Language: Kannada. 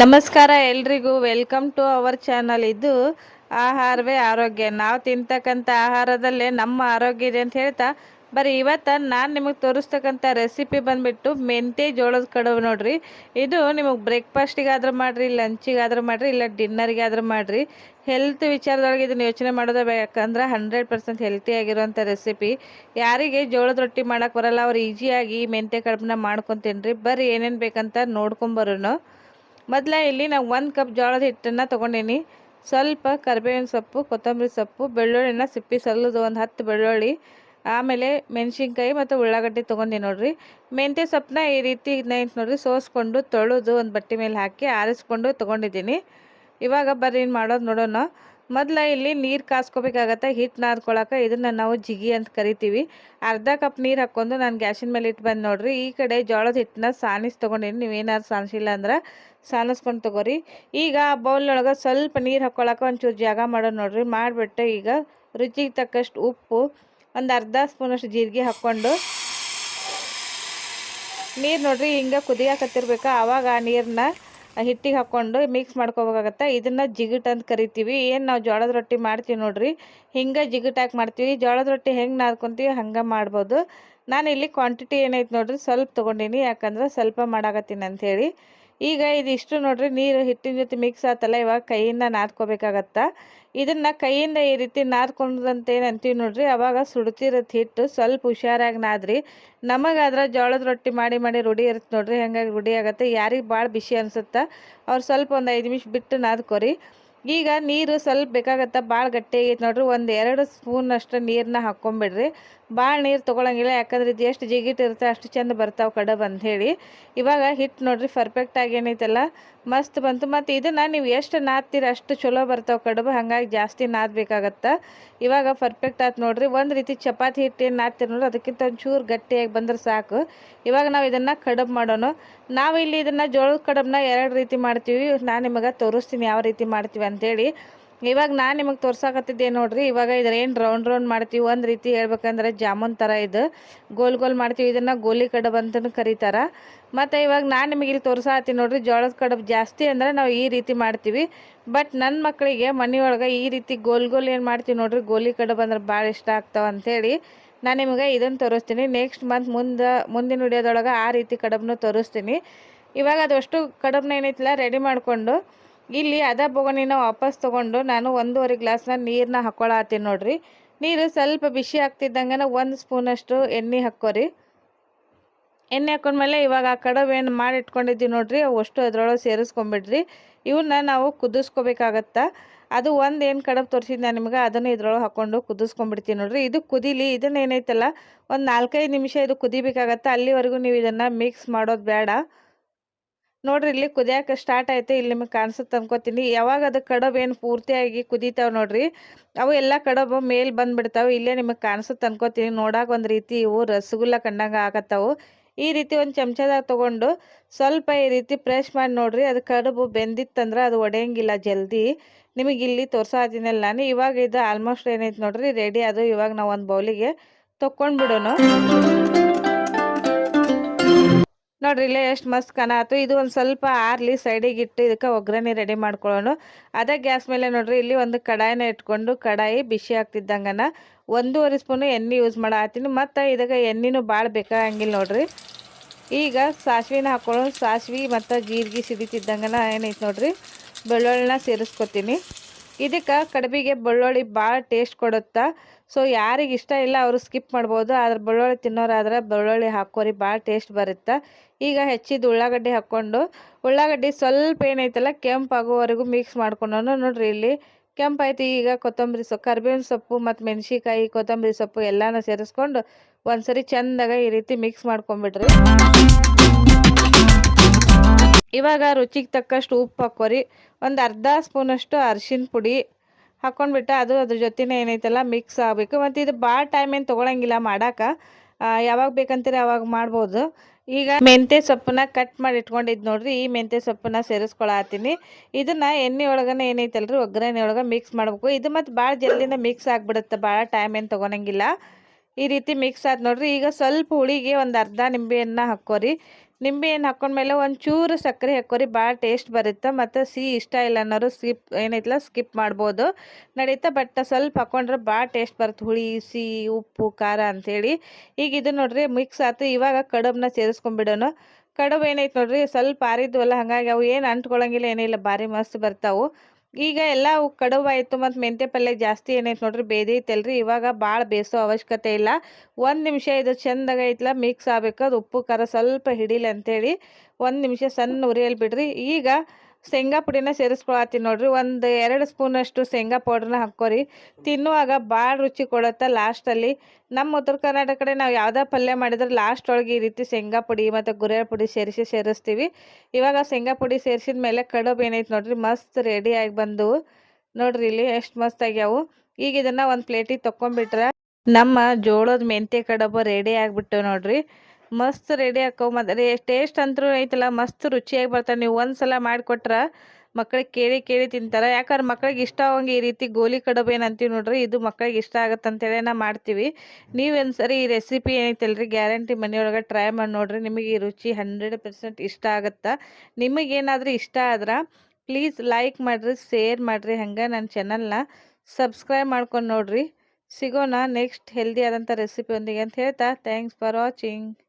ನಮಸ್ಕಾರ ಎಲ್ರಿಗೂ. ವೆಲ್ಕಮ್ ಟು ಅವರ್ ಚಾನಲ್ ಇದು ಆಹಾರವೇ ಆರೋಗ್ಯ. ನಾವು ತಿಂತಕ್ಕಂಥ ಆಹಾರದಲ್ಲೇ ನಮ್ಮ ಆರೋಗ್ಯ ಇದೆ ಅಂತ ಹೇಳ್ತಾ, ಬರೀ ಇವತ್ತು ನಾನು ನಿಮಗೆ ತೋರಿಸ್ತಕ್ಕಂಥ ರೆಸಿಪಿ ಬಂದುಬಿಟ್ಟು ಮೆಂತೆ ಜೋಳದ ಕಡುಬು ನೋಡಿರಿ. ಇದು ನಿಮಗೆ ಬ್ರೇಕ್ಫಾಸ್ಟಿಗಾದ್ರೂ ಮಾಡಿರಿ ಲಂಚಿಗಾದ್ರೂ ಮಾಡಿರಿ, ಇಲ್ಲ ಡಿನ್ನರಿಗಾದ್ರೂ ಮಾಡಿರಿ. ಹೆಲ್ತ್ ವಿಚಾರದೊಳಗೆ ಇದನ್ನು ಯೋಚನೆ ಮಾಡೋದೇ ಬೇಕಂದ್ರೆ ಹಂಡ್ರೆಡ್ ಪರ್ಸೆಂಟ್ ಹೆಲ್ತಿ ಆಗಿರುವಂಥ ರೆಸಿಪಿ ಯಾರಿಗೆ ಜೋಳದ ರೊಟ್ಟಿ ಮಾಡೋಕ್ಕೆ ಬರಲ್ಲ, ಅವ್ರು ಈಸಿಯಾಗಿ ಮೆಂತೆ ಕಡುಬನ್ನ ಮಾಡ್ಕೊತೀನಿ ರೀ ಬರ್ರಿ ಏನೇನು ಬೇಕಂತ ನೋಡ್ಕೊಂಬರೋನು ಮೊದಲ ಇಲ್ಲಿ ನಾವು ಒಂದು ಕಪ್ ಜೋಳದ ಹಿಟ್ಟನ್ನು ತೊಗೊಂಡೀನಿ. ಸ್ವಲ್ಪ ಕರಿಬೇವಿನ ಸೊಪ್ಪು, ಕೊತ್ತಂಬರಿ ಸೊಪ್ಪು, ಬೆಳ್ಳುಳ್ಳಿನ ಸಿಪ್ಪಿ ಸಲ್ಲದು ಒಂದು ಹತ್ತು ಬೆಳ್ಳುಳ್ಳಿ, ಆಮೇಲೆ ಮೆಣಸಿನ್ಕಾಯಿ ಮತ್ತು ಉಳ್ಳಾಗಡ್ಡಿ ತೊಗೊಂಡಿ ನೋಡಿರಿ. ಮೆಂತ್ಯ ಸೊಪ್ಪನ್ನ ಈ ರೀತಿ ನೈಟ್ ನೋಡಿರಿ, ಸೋಸ್ಕೊಂಡು ತೊಳೆದು ಒಂದು ಬಟ್ಟೆ ಮೇಲೆ ಹಾಕಿ ಆರಿಸ್ಕೊಂಡು ತೊಗೊಂಡಿದ್ದೀನಿ. ಇವಾಗ ಬರ್ರಿ ಏನು ಮಾಡೋದು ನೋಡೋಣ. ಮೊದಲ ಇಲ್ಲಿ ನೀರು ಕಾಸ್ಕೋಬೇಕಾಗತ್ತೆ ಹಿಟ್ಟು ನಾದ್ಕೊಳಕ್ಕೆ ಇದನ್ನು ನಾವು ಜಿಗಿ ಅಂತ ಕರಿತೀವಿ. ಅರ್ಧ ಕಪ್ ನೀರು ಹಾಕ್ಕೊಂಡು ನಾನು ಗ್ಯಾಸಿನ ಮೇಲೆ ಇಟ್ಟು ಬಂದು ನೋಡ್ರಿ, ಈ ಕಡೆ ಜೋಳದ ಹಿಟ್ಟನ್ನ ಸಾನಿಸ್ ತೊಗೊಂಡಿನಿ ನೀವೇನಾದ್ರು ಸಾನಿಸಿಲ್ಲ ಅಂದ್ರೆ ಸಾನಿಸ್ಕೊಂಡು ತಗೋರಿ. ಈಗ ಆ ಬೌಲ್ನೊಳಗೆ ಸ್ವಲ್ಪ ನೀರು ಹಾಕ್ಕೊಳಕ್ಕೆ ಒಂಚೂರು ಜಾಗ ಮಾಡೋದು ನೋಡ್ರಿ, ಮಾಡಿಬಿಟ್ಟು ಈಗ ರುಚಿಗೆ ತಕ್ಕಷ್ಟು ಉಪ್ಪು, ಒಂದು ಅರ್ಧ ಸ್ಪೂನಷ್ಟು ಜೀರಿಗೆ ಹಾಕ್ಕೊಂಡು ನೀರು ನೋಡ್ರಿ ಹಿಂಗೆ ಕುದಿಯಾಕತ್ತಿರ್ಬೇಕು ಆವಾಗ ಆ ನೀರನ್ನ ಹಿಟ್ಟಿಗೆ ಹಾಕ್ಕೊಂಡು ಮಿಕ್ಸ್ ಮಾಡ್ಕೋಬೇಕಾಗತ್ತೆ. ಇದನ್ನು ಜಿಗಿಟ್ ಅಂತ ಕರಿತೀವಿ. ಏನು ನಾವು ಜೋಳದ ರೊಟ್ಟಿ ಮಾಡ್ತೀವಿ ನೋಡ್ರಿ. ಹಿಂಗೆ ಜಿಗಿಟಾಗಿ ಮಾಡ್ತೀವಿ. ಜೋಳದ ರೊಟ್ಟಿ ಹೆಂಗೆ ನಾದ್ಕೊತೀವಿ ಹಂಗೆ ಮಾಡ್ಬೋದು. ನಾನು ಇಲ್ಲಿ ಕ್ವಾಂಟಿಟಿ ಏನೈತೆ ನೋಡ್ರಿ, ಸ್ವಲ್ಪ ತೊಗೊಂಡೀನಿ. ಯಾಕಂದ್ರೆ ಸ್ವಲ್ಪ ಮಾಡಾಕತ್ತೀನಿ ಅಂಥೇಳಿ ಈಗ ಇದಿಷ್ಟು ನೋಡ್ರಿ, ನೀರು ಹಿಟ್ಟಿನ ಜೊತೆ ಮಿಕ್ಸ್ ಆತಲ್ಲ, ಇವಾಗ ಕೈಯಿಂದ ನಾದ್ಕೋಬೇಕಾಗತ್ತ? ಇದನ್ನು ಕೈಯಿಂದ ಈ ರೀತಿ ನಾದ್ಕೊಂಡ್ರಂತ ಏನಂತೀವಿ ನೋಡ್ರಿ, ಅವಾಗ ಸುಡ್ತಿರತ್ತೆ ಹಿಟ್ಟು ಸ್ವಲ್ಪ ಹುಷಾರಾಗಿ ನಾದ್ರಿ. ನಮಗಾದ್ರೆ ಜೋಳದ ರೊಟ್ಟಿ ಮಾಡಿ ಮಾಡಿ ರೂಢಿ ಇರುತ್ತೆ ನೋಡ್ರಿ, ಹಂಗಾಗಿ ರೂಢಿ ಆಗುತ್ತೆ, ಯಾರಿಗೆ ಭಾಳ ಬಿಸಿ ಅನ್ಸುತ್ತೆ, ಅವ್ರು ಸ್ವಲ್ಪ ಒಂದು ಐದು ನಿಮಿಷ ಬಿಟ್ಟು ನಾದ್ಕೊರಿ. ಈಗ ನೀರು ಸ್ವಲ್ಪ ಬೇಕಾಗತ್ತೆ ಭಾಳ ಗಟ್ಟಿ ಆಗೈತೆ ನೋಡ್ರಿ, ಒಂದು ಎರಡು ಸ್ಪೂನ್ ಅಷ್ಟು ನೀರನ್ನ ಹಾಕ್ಕೊಂಬಿಡ್ರಿ ಭಾಳ ನೀರು ತೊಗೊಳಂಗಿಲ್ಲ, ಯಾಕಂದ್ರೆ ಇದು ಎಷ್ಟು ಜಿಗಿಟ್ ಇರುತ್ತೆ ಅಷ್ಟು ಚಂದ ಬರ್ತಾವೆ ಕಡಬ್ ಅಂತ ಹೇಳಿ ಇವಾಗ ಹಿಟ್ಟು ನೋಡ್ರಿ ಪರ್ಫೆಕ್ಟಾಗಿ ಏನೈತಲ್ಲ, ಮಸ್ತ್ ಬಂತು. ಮತ್ತು ಇದನ್ನು ನೀವು ಎಷ್ಟು ನಾದ್ತೀರ ಅಷ್ಟು ಚಲೋ ಬರ್ತಾವೆ ಕಡುಬು, ಹಾಗಾಗಿ ಜಾಸ್ತಿ ನಾದಬೇಕಾಗತ್ತೆ. ಇವಾಗ ಪರ್ಫೆಕ್ಟ್ ಆಯ್ತು ನೋಡ್ರಿ, ಒಂದು ರೀತಿ ಚಪಾತಿ ಹಿಟ್ಟು ಏನು ನಾದ್ತೀರಿ ನೋಡ್ರಿ, ಅದಕ್ಕಿಂತ ಒಂಚೂರು ಗಟ್ಟಿಯಾಗಿ ಬಂದ್ರೆ ಸಾಕು. ಇವಾಗ ನಾವು ಇದನ್ನು ಕಡುಬು ಮಾಡೋಣ ನಾವು ಇಲ್ಲಿ ಇದನ್ನು ಜೋಳದ ಕಡಬನ್ನ ಎರಡು ರೀತಿ ಮಾಡ್ತೀವಿ, ನಾನು ನಿಮಗೆ ತೋರಿಸ್ತೀನಿ ಯಾವ ರೀತಿ ಮಾಡ್ತೀವಿ ಅಂತೇಳಿ. ಇವಾಗ ನಾನು ನಿಮಗೆ ತೋರ್ಸಾಕತ್ತಿದ್ದೆ ನೋಡ್ರಿ, ಇವಾಗ ಏನು ರೌಂಡ್ ರೌಂಡ್ ಮಾಡ್ತೀವಿ ಒಂದು ರೀತಿ ಹೇಳ್ಬೇಕಂದ್ರೆ ಜಾಮೂನ್ ಥರ ಇದು. ಗೋಲ್ ಗೋಲ್ ಮಾಡ್ತೀವಿ, ಇದನ್ನು ಗೋಲಿ ಕಡಬ್ ಅಂತಲೂ ಕರೀತಾರೆ. ಮತ್ತು ಇವಾಗ ನಾನು ನಿಮಗೆ ಇಲ್ಲಿ ತೋರ್ಸಾತೀನಿ ನೋಡ್ರಿ, ಜೋಳದ ಕಡಬ್ ಜಾಸ್ತಿ ಅಂದರೆ ನಾವು ಈ ರೀತಿ ಮಾಡ್ತೀವಿ. ಬಟ್ ನನ್ನ ಮಕ್ಕಳಿಗೆ ಮನೆಯೊಳಗೆ ಈ ರೀತಿ ಗೋಲ್ ಗೋಲ್ ಏನು ಮಾಡ್ತೀವಿ ನೋಡ್ರಿ, ಗೋಲಿ ಕಡಬ್ ಅಂದ್ರೆ ಭಾಳ ಇಷ್ಟ ಆಗ್ತಾವೆ ಅಂಥೇಳಿ ನಾನು ನಿಮಗೆ ಇದನ್ನು ತೋರಿಸ್ತೀನಿ. ನೆಕ್ಸ್ಟ್ ಮಂತ್ ಮುಂದೆ, ಮುಂದಿನ ವಿಡಿಯೋದೊಳಗೆ ಆ ರೀತಿ ಕಡಬನ್ನು ತೋರಿಸ್ತೀನಿ. ಇವಾಗ ಅದಷ್ಟು ಕಡಬನ್ನ ಏನೈತಿಲ್ಲ ರೆಡಿ ಮಾಡಿಕೊಂಡು ಇಲ್ಲಿ ಅದ ಬೊಗಣಿನ ವಾಪಸ್ ತೊಗೊಂಡು ನಾನು ಒಂದೂವರೆ ಗ್ಲಾಸ್ನ ನೀರನ್ನ ಹಾಕ್ಕೊಳತ್ತೀನಿ ನೋಡ್ರಿ. ನೀರು ಸ್ವಲ್ಪ ಬಿಸಿ ಆಗ್ತಿದ್ದಂಗೆ ಒಂದು ಸ್ಪೂನಷ್ಟು ಎಣ್ಣೆ ಹಾಕೋರಿ ಎಣ್ಣೆ ಹಾಕೊಂಡ್ಮೇಲೆ ಇವಾಗ ಆ ಏನು ಮಾಡಿ ಇಟ್ಕೊಂಡಿದ್ದೀವಿ ನೋಡ್ರಿ, ಅವು ಅಷ್ಟು ಅದರೊಳಗೆ ಸೇರಿಸ್ಕೊಂಬಿಡ್ರಿ. ಇವನ್ನ ನಾವು ಕುದಿಸ್ಕೋಬೇಕಾಗತ್ತ? ಅದು ಒಂದು ಏನು ಕಡಬು ತೋರಿಸಿದ್ದು ನಾನು ನಿಮ್ಗೆ, ಅದನ್ನು ಇದ್ರೊಳಗೆ ಹಾಕ್ಕೊಂಡು ಕುದಿಸ್ಕೊಂಡ್ಬಿಡ್ತೀನಿ ನೋಡ್ರಿ. ಇದು ಕುದೀಲಿ ಇದನ್ನ ಏನೈತಲ್ಲ ಒಂದು ನಾಲ್ಕೈದು ನಿಮಿಷ ಇದು ಕುದಿಬೇಕಾಗತ್ತೆ? ಅಲ್ಲಿವರೆಗೂ ನೀವು ಇದನ್ನು ಮಿಕ್ಸ್ ಮಾಡೋದು ಬೇಡ. ನೋಡ್ರಿ ಇಲ್ಲಿ ಕುದಿಯಕ್ಕೆ ಸ್ಟಾರ್ಟ್ ಆಯ್ತು, ಇಲ್ಲಿ ನಿಮಗೆ ಕಾಣಿಸುತ್ತೆ ಅನ್ಕೋತೀನಿ. ಯಾವಾಗ ಅದು ಕಡಬು ಏನು ಪೂರ್ತಿಯಾಗಿ ಕುದೀತಾವೆ ನೋಡ್ರಿ, ಅವು ಎಲ್ಲ ಕಡಬು ಮೇಲೆ ಬಂದ್ಬಿಡ್ತಾವೆ, ಇಲ್ಲೇ ನಿಮಗೆ ಕಾಣಿಸುತ್ತೆ ಅನ್ಕೋತೀನಿ. ನೋಡಾಕ ಒಂದು ರೀತಿ ಇವು ರಸಗುಲ್ಲ ಕಂಡಂಗೆ ಆಗತ್ತವು. ಈ ರೀತಿ ಒಂದು ಚಮಚದಾಗ ತೊಗೊಂಡು ಸ್ವಲ್ಪ ಈ ರೀತಿ ಪ್ರೆಶ್ ಮಾಡಿ ನೋಡ್ರಿ, ಅದು ಕಡುಬು ಬೆಂದಿತ್ತಂದ್ರೆ ಅದು ಒಡೆಯಂಗಿಲ್ಲ ಜಲ್ದಿ. ನಿಮಗೆ ಇಲ್ಲಿ ತೋರ್ಸಾದಿನಲ್ಲ ನಾನು. ಇವಾಗ ಇದು ಆಲ್ಮೋಸ್ಟ್ ಏನೈತೆ ನೋಡ್ರಿ ರೆಡಿ ಅದು ಇವಾಗ ನಾವು ಒಂದು ಬೌಲಿಗೆ ತೊಗೊಂಡ್ಬಿಡೋಣ ನೋಡ್ರಿ, ಇಲ್ಲೇ ಎಷ್ಟು ಮಸ್ತ್ ಕಾಣಾತು ಇದು ಒಂದು ಸ್ವಲ್ಪ ಆರ್ಲಿ ಸೈಡಿಗೆ ಇಟ್ಟು ಇದಕ್ಕೆ ಒಗ್ಗರಣೆ ರೆಡಿ ಮಾಡ್ಕೊಳ್ಳೋಣ. ಅದೇ ಗ್ಯಾಸ್ ಮೇಲೆ ನೋಡ್ರಿ, ಇಲ್ಲಿ ಒಂದು ಕಡಾಯಿನ ಇಟ್ಕೊಂಡು ಕಡಾಯಿ ಬಿಸಿ ಆಗ್ತಿದ್ದಂಗನ ಒಂದೂವರೆ ಸ್ಪೂನು ಎಣ್ಣೆ ಯೂಸ್ ಮಾಡತ್ತೀನಿ ಮತ್ತು ಇದಕ್ಕೆ ಎಣ್ಣೆನೂ ಭಾಳ ಬೇಕಾಗಂಗಿಲ್ಲ ನೋಡ್ರಿ. ಈಗ ಸಾಸಿವೆನ ಹಾಕೊಳ್ಳೋಣ. ಸಾಸಿವೆ ಮತ್ತು ಜೀರಿಗೆ ಸಿಡಿತಿದ್ದಂಗನ ಏನೈತೆ ನೋಡ್ರಿ, ಬೆಳ್ಳುಳ್ಳಿನ ಸೇರಿಸ್ಕೊತೀನಿ. ಇದಕ್ಕೆ ಕಡಬಿಗೆ ಬೆಳ್ಳುಳ್ಳಿ ಭಾಳ ಟೇಸ್ಟ್ ಕೊಡುತ್ತಾ. ಸೊ ಯಾರಿಗೆ ಇಷ್ಟ ಇಲ್ಲ ಅವರು ಸ್ಕಿಪ್ ಮಾಡ್ಬೋದು. ಆದ್ರೆ ಬೆಳ್ಳುಳ್ಳಿ ತಿನ್ನೋರಾದ್ರೆ ಬೆಳ್ಳುಳ್ಳಿ ಹಾಕೋರಿ ಭಾಳ ಟೇಸ್ಟ್ ಬರುತ್ತೆ. ಈಗ ಹೆಚ್ಚಿದ ಉಳ್ಳಾಗಡ್ಡಿ ಹಾಕ್ಕೊಂಡು, ಉಳ್ಳಾಗಡ್ಡಿ ಸ್ವಲ್ಪ ಏನೈತಲ್ಲ ಕೆಂಪಾಗೋವರೆಗೂ ಮಿಕ್ಸ್ ಮಾಡ್ಕೊಂಡು ನೋಡ್ರಿ ಇಲ್ಲಿ ಕೆಂಪಾಯ್ತು ಈಗ ಕೊತ್ತಂಬರಿ ಸೊಪ್ಪು, ಕರ್ಬೇವಿನ ಸೊಪ್ಪು ಮತ್ತು ಮೆಣಸಿಕಾಯಿ ಕೊತ್ತಂಬರಿ ಸೊಪ್ಪು ಎಲ್ಲಾನು ಸೇರಿಸ್ಕೊಂಡು ಒಂದ್ಸರಿ ಚೆಂದಾಗ ಈ ರೀತಿ ಮಿಕ್ಸ್ ಮಾಡ್ಕೊಂಬಿಡ್ರಿ. ಇವಾಗ ರುಚಿಗೆ ತಕ್ಕಷ್ಟು ಉಪ್ಪು ಹಾಕೋರಿ ಒಂದು ಅರ್ಧ ಸ್ಪೂನಷ್ಟು ಅರಿಶಿನ ಪುಡಿ ಹಾಕ್ಕೊಂಡ್ಬಿಟ್ಟು ಅದು ಅದ್ರ ಜೊತೆನೇ ಏನೈತಲ್ಲ ಮಿಕ್ಸ್ ಆಗಬೇಕು. ಮತ್ತು ಇದು ಭಾಳ ಟೈಮ್ ಏನು ತೊಗೊಳಂಗಿಲ್ಲ ಮಾಡೋಕೆ. ಯಾವಾಗ ಬೇಕಂತೀರಿ ಅವಾಗ ಮಾಡ್ಬೋದು. ಈಗ ಮೆಂತ್ಯ ಸೊಪ್ಪನ್ನ ಕಟ್ ಮಾಡಿ ಇಟ್ಕೊಂಡಿದ್ ನೋಡ್ರಿ, ಈ ಮೆಂತ್ಯ ಸೊಪ್ಪನ್ನ ಸೇರಿಸ್ಕೊಳತ್ತೀನಿ ಇದನ್ನ ಎಣ್ಣೆ ಒಳಗನೆ ಏನೈತಲ್ರಿ, ಒಗ್ಗರಣೆ ಒಳಗೆ ಮಿಕ್ಸ್ ಮಾಡ್ಬೇಕು. ಇದು ಮತ್ತೆ ಭಾಳ ಜಲ್ದಿನ ಮಿಕ್ಸ್ ಆಗಿಬಿಡುತ್ತೆ ಭಾಳ ಟೈಮ್ ಏನು ತೊಗೊಳಂಗಿಲ್ಲ ಈ ರೀತಿ ಮಿಕ್ಸ್ ಆದ್ ನೋಡ್ರಿ, ಈಗ ಸ್ವಲ್ಪ ಹುಳಿಗೆ ಒಂದು ಅರ್ಧ ನಿಂಬೆಯನ್ನು ಹಾಕ್ಕೋರಿ. ನಿಂಬೆ ಹಣ್ಣು ಹಾಕೊಂಡ್ಮೇಲೆ ಒಂಚೂರು ಸಕ್ಕರೆ ಹಾಕೋರಿ ಭಾಳ ಟೇಸ್ಟ್ ಬರುತ್ತೆ? ಮತ್ತು ಸಿಹಿ ಇಷ್ಟ ಇಲ್ಲ ಅನ್ನೋರು ಸ್ಕಿಪ್ ಏನೈತಲ್ಲ ಸ್ಕಿಪ್ ಮಾಡ್ಬೋದು. ನಡೀತಾ ಬಟ್ ಸ್ವಲ್ಪ ಹಾಕೊಂಡ್ರೆ ಭಾಳ ಟೇಸ್ಟ್ ಬರುತ್ತೆ ಹುಳಿ, ಸಿಹಿ, ಉಪ್ಪು, ಖಾರ ಅಂಥೇಳಿ ಈಗ ಇದು ನೋಡ್ರಿ ಮಿಕ್ಸ್ ಆಯ್ತು ಇವಾಗ ಕಡಬನ್ನ ಸೇರಿಸ್ಕೊಂಡ್ಬಿಡೋಣ ಕಡುಬು ಏನೈತೆ ನೋಡ್ರಿ ಸ್ವಲ್ಪ ಆರಿದ್ವಲ್ಲ, ಹಾಗಾಗಿ ಅವು ಏನು ಅಂಟ್ಕೊಳಂಗಿಲ್ಲ, ಏನಿಲ್ಲ. ಭಾರಿ ಮಸ್ತ್ ಬರ್ತಾವು. ಈಗ ಎಲ್ಲ ಕಡುಬಾಯಿತು ಮತ್ತು ಮೆಂತೆ ಪಲ್ಲೆ ಜಾಸ್ತಿ ಏನೈತೆ ನೋಡ್ರಿ ಬೇದೈತಲ್ರಿ ಇವಾಗ ಭಾಳ ಬೇಸೋ ಅವಶ್ಯಕತೆ ಇಲ್ಲ. ಒಂದು ನಿಮಿಷ ಇದು ಚಂದಾಗ ಐತಲ್ಲ ಮಿಕ್ಸ್ ಆಗ್ಬೇಕು. ಅದು ಉಪ್ಪು, ಖಾರ ಸ್ವಲ್ಪ ಹಿಡಿಲಿ ಅಂತೇಳಿ ಒಂದು ನಿಮಿಷ ಸಣ್ಣ ಉರಿಯಲ್ಲಿ ಬಿಡ್ರಿ. ಈಗ ಶೇಂಗಾ ಪುಡಿನ ಸೇರಿಸ್ಕೊಳತ್ತೀನಿ ನೋಡ್ರಿ ಒಂದು ಎರಡು ಸ್ಪೂನಷ್ಟು ಶೇಂಗಾ ಪೌಡ್ರನ್ನ ಹಾಕ್ಕೊರಿ. ತಿನ್ನುವಾಗ ಭಾಳ ರುಚಿ ಕೊಡುತ್ತೆ ಲಾಸ್ಟಲ್ಲಿ. ನಮ್ಮ ಉತ್ತರ ಕರ್ನಾಟಕ ಕಡೆ ನಾವು ಯಾವುದೇ ಪಲ್ಯ ಮಾಡಿದ್ರೆ ಲಾಸ್ಟ್ ಒಳಗೆ ಈ ರೀತಿ ಶೇಂಗಾ ಪುಡಿ ಮತ್ತು ಗುರೆಳ ಪುಡಿ ಸೇರಿಸಿ ಸೇರಿಸ್ತೀವಿ. ಇವಾಗ ಶೇಂಗಾ ಪುಡಿ ಸೇರಿಸಿದ ಮೇಲೆ ಕಡುಬು ಏನೈತೆ ನೋಡ್ರಿ, ಮಸ್ತ್ ರೆಡಿ ಆಗಿ ಬಂದು ನೋಡ್ರಿ ಇಲ್ಲಿ ಎಷ್ಟು ಮಸ್ತ್ ಆಗ್ಯಾವು. ಈಗ ಇದನ್ನು ಒಂದು ಪ್ಲೇಟಿಗೆ ತೊಕೊಂಡ್ಬಿಟ್ರೆ ನಮ್ಮ ಜೋಳದ ಮೆಂತ್ಯ ಕಡುಬು ರೆಡಿ ಆಗಿಬಿಟ್ಟು ನೋಡ್ರಿ. ಮಸ್ತ್ ರೆಡಿ ಹಾಕೋ ಮತ್ತು ಟೇಸ್ಟ್ ಅಂತೂ ಐತಲ್ಲ, ಮಸ್ತ್ ರುಚಿಯಾಗಿ ಬರ್ತಾರೆ ನೀವು ಒಂದು ಸಲ ಮಾಡಿಕೊಟ್ರೆ ಮಕ್ಳಿಗೆ ಕೇಳಿ ಕೇಳಿ ತಿಂತಾರೆ. ಯಾಕಂದ್ರೆ ಮಕ್ಳಿಗೆ ಇಷ್ಟ ಆಗೋಂಗೆ ಈ ರೀತಿ ಗೋಲಿ ಕಡುಬು ಏನು ಅಂತೀವಿ ನೋಡ್ರಿ, ಇದು ಮಕ್ಳಿಗೆ ಇಷ್ಟ ಆಗುತ್ತೆ ಅಂತೇಳಿ ನಾ ಮಾಡ್ತೀವಿ. ನೀವು ಒಂದ್ಸರಿ ಈ ರೆಸಿಪಿ ಏನೈತಲ್ರಿ ಗ್ಯಾರಂಟಿ ಮನೆಯೊಳಗೆ ಟ್ರೈ ಮಾಡಿ ನೋಡ್ರಿ. ನಿಮಗೆ ಈ ರುಚಿ ಹಂಡ್ರೆಡ್ ಪರ್ಸೆಂಟ್ ಇಷ್ಟ ಆಗುತ್ತೆ? ನಿಮಗೇನಾದರೂ ಇಷ್ಟ ಆದ್ರೆ ಪ್ಲೀಸ್ ಲೈಕ್ ಮಾಡಿರಿ ಶೇರ್ ಮಾಡಿರಿ ಹಂಗೆ ನನ್ನ ಚಾನಲ್ನ ಸಬ್ಸ್ಕ್ರೈಬ್ ಮಾಡ್ಕೊಂಡು ನೋಡ್ರಿ. ಸಿಗೋಣ ನೆಕ್ಸ್ಟ್ ಹೆಲ್ದಿ ಆದಂಥ ರೆಸಿಪಿ ಒಂದಿಗೆ ಅಂತ ಹೇಳ್ತಾ. Thanks for watching